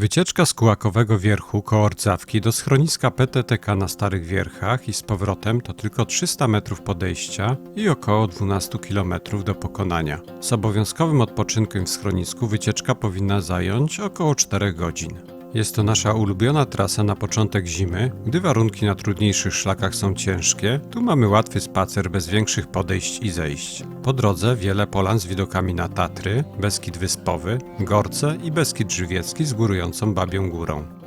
Wycieczka z Kułakowego Wierchu koło Rdzawki do schroniska PTTK na Starych Wierchach i z powrotem to tylko 300 metrów podejścia i około 12 km do pokonania. Z obowiązkowym odpoczynkiem w schronisku wycieczka powinna zająć około 4 godzin. Jest to nasza ulubiona trasa na początek zimy, gdy warunki na trudniejszych szlakach są ciężkie. Tu mamy łatwy spacer bez większych podejść i zejść. Po drodze wiele polan z widokami na Tatry, Beskid Wyspowy, Gorce i Beskid Żywiecki z górującą Babią Górą.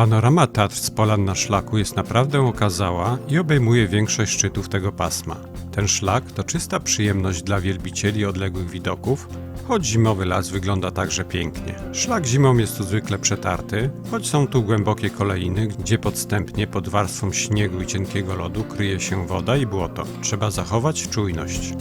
Panorama Tatr z polan na szlaku jest naprawdę okazała i obejmuje większość szczytów tego pasma. Ten szlak to czysta przyjemność dla wielbicieli odległych widoków, choć zimowy las wygląda także pięknie. Szlak zimą jest tu zwykle przetarty, choć są tu głębokie kolejiny, gdzie podstępnie pod warstwą śniegu i cienkiego lodu kryje się woda i błoto. Trzeba zachować czujność.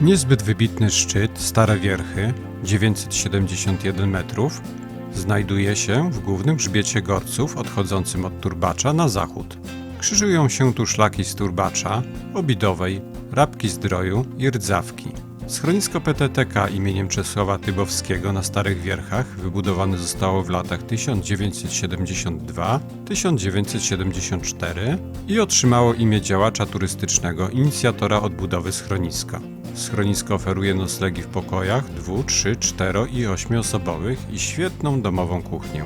Niezbyt wybitny szczyt Stare Wierchy, 971 metrów, znajduje się w głównym grzbiecie Gorców odchodzącym od Turbacza na zachód. Krzyżują się tu szlaki z Turbacza, Obidowej, Rabki Zdroju i Rdzawki. Schronisko PTTK imieniem Czesława Tybowskiego na Starych Wierchach wybudowane zostało w latach 1972-1974 i otrzymało imię działacza turystycznego, inicjatora odbudowy schroniska. Schronisko oferuje noclegi w pokojach dwu, trzy, cztero i ośmioosobowych i świetną domową kuchnię.